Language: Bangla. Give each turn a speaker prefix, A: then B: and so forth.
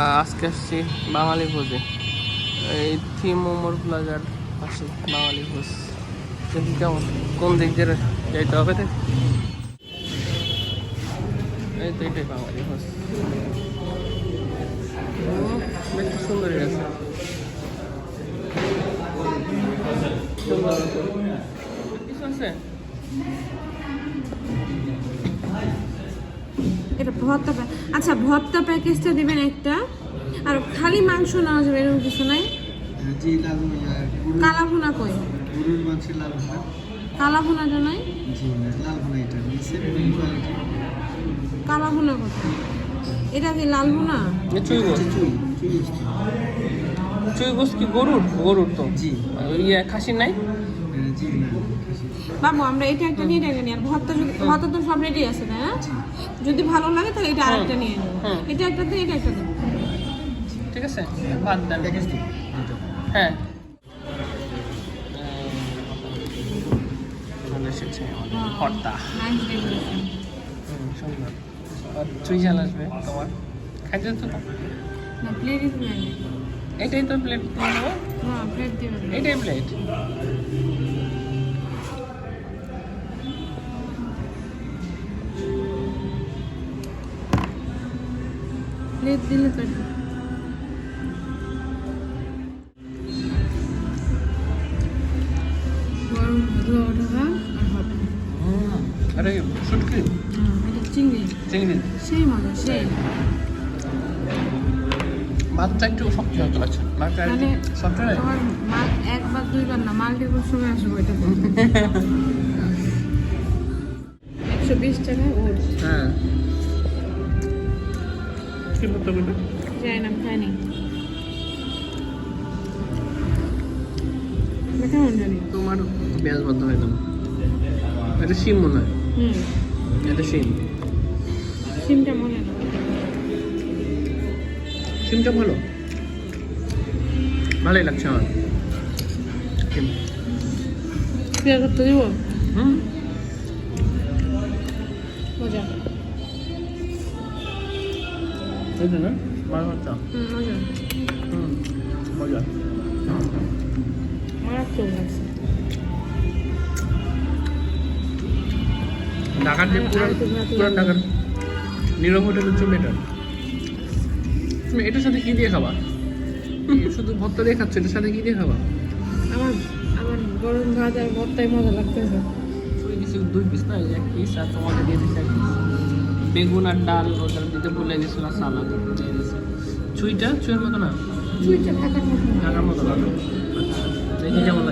A: আজকে আসছি বাঙালি ভোজে। এই থিম মোমোর প্লাজার পাশে বাঙালি ভোজ। দেখি কেমন, কোন দিক দিয়ে যাইতে হবে তো? এই এটাই বাঙালি বেশ আছে?
B: এটা ভর্তা আচ্ছা ভর্তা প্যাকেজটা দিবেন একটা আর খালি মাংস নেওয়া যাবে এরকম কিছু নাই?
C: জি
B: কালা ভুনা কই? কালা ভুনাটা নাই?
C: এটা নিচে
B: কালা ভুনা কত এটা কি লাল ভুনা?
A: চুই গোস কি গরুর? গরুর তো।
C: জি।
A: ইয়ে খাসি নাই?
C: জি
B: বাবু আমরা এটা একটা নিয়ে এটা নিই আর ভর্তা যদি ভর্তা তো সব রেডি আছে না যদি ভালো লাগে তাহলে এটা আরেকটা নিয়ে নেব। এটা একটা দিন এটা একটা দিন।
A: ঠিক আছে? ভাত দেন। হ্যাঁ। এসেছে ভর্তা। সুন্দর চুই ঝাল আসবে তোমার। খাইতে তো? এটাই তো প্লেট নেব
B: হ্যাঁ প্লেট দিবেন
A: এটাই প্লেট
B: প্লেট দিলে তো গরম ধোয়া ওঠা আর হবে
A: আরে শুটকি?
B: চিংড়ি।
A: চিংড়ি?
B: সেই মজা সেই।
A: ভাতটা একটু শক্ত হতে লাগছে ভাতটা
B: মানে
A: শক্ত নয়
B: আমার মাল একবার দুইবার না মাল্টিপল সময় আসব এটা একশো বিশ টাকা ওর
A: হ্যাঁ। করতে বলবে
B: যাই না খাইনি কেমন জানি?
A: তোমার পেঁয়াজ বদ্ধ হয়ে এটা শিম মনে হয়।
B: হুম।
A: এটা শিম
B: সিমটা মনে না
A: শিমটা ভালো। ভালোই লাগছে আমার।
B: পেঁয়াজ করতে দিব।
A: হুম।
B: মজা।
A: এই তো না মাছ ভাতটা
B: হুম মজা।
A: হুম মজা।
B: মারাত্মক লাগছে।
A: ঢাকার যে
B: আর-
A: পুরান
B: আর একটু ভাত
A: পুরান
B: লাগবে।
A: নীরব হোটেলের চলে এটা তুমি এটার সাথে কি দিয়ে খাবা? শুধু ভর্তা দিয়ে খাচ্ছ এটার সাথে কি দিয়ে খাবা?
B: আমার আমার গরম ভাত আর ভর্তাই মজা লাগতেছে।
A: দুই পিস না এক পিস আর তোমাকে দিয়ে দিছি এক পিস বেগুন আর ডাল ওটা দিতে ভুলে গেছিল সালাদ। দিয়ে ছুঁয়ের চুইটা মতো না?
B: চুইটা ঢাকার মতো।
A: ঢাকার মতো